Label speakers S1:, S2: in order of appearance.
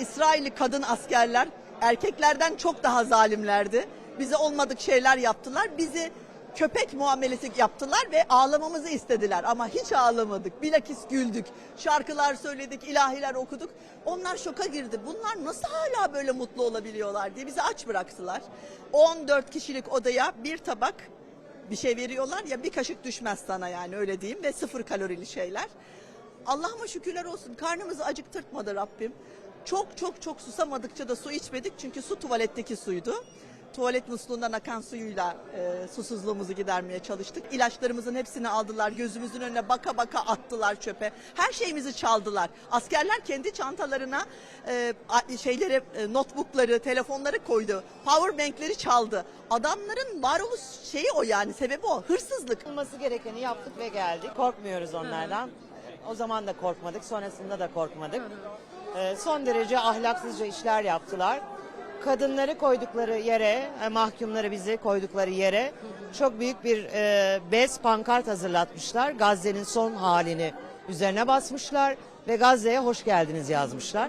S1: İsrailli kadın askerler erkeklerden çok daha zalimlerdi. Bize olmadık şeyler yaptılar. Bizi köpek muamelesi yaptılar ve ağlamamızı istediler. Ama hiç ağlamadık. Bilakis güldük. Şarkılar söyledik, ilahiler okuduk. Onlar şoka girdi. Bunlar nasıl hala böyle mutlu olabiliyorlar diye bizi aç bıraktılar. 14 kişilik odaya bir tabak bir şey veriyorlar ya bir kaşık düşmez sana yani öyle diyeyim ve sıfır kalorili şeyler. Allah'ıma şükürler olsun karnımızı acıktırtmadı Rabbim. Çok çok çok susamadıkça da su içmedik çünkü su tuvaletteki suydu. Tuvalet musluğundan akan suyuyla e, susuzluğumuzu gidermeye çalıştık. İlaçlarımızın hepsini aldılar. Gözümüzün önüne baka baka attılar çöpe. Her şeyimizi çaldılar. Askerler kendi çantalarına e, şeyleri, e, notebookları, telefonları koydu. Powerbankleri çaldı. Adamların varoluş şeyi o yani sebebi o. Hırsızlık.
S2: Olması gerekeni yaptık ve geldik. Korkmuyoruz onlardan. O zaman da korkmadık, sonrasında da korkmadık. Ee, son derece ahlaksızca işler yaptılar. Kadınları koydukları yere, e, mahkumları bizi koydukları yere çok büyük bir e, bez pankart hazırlatmışlar. Gazze'nin son halini üzerine basmışlar ve Gazze'ye hoş geldiniz yazmışlar.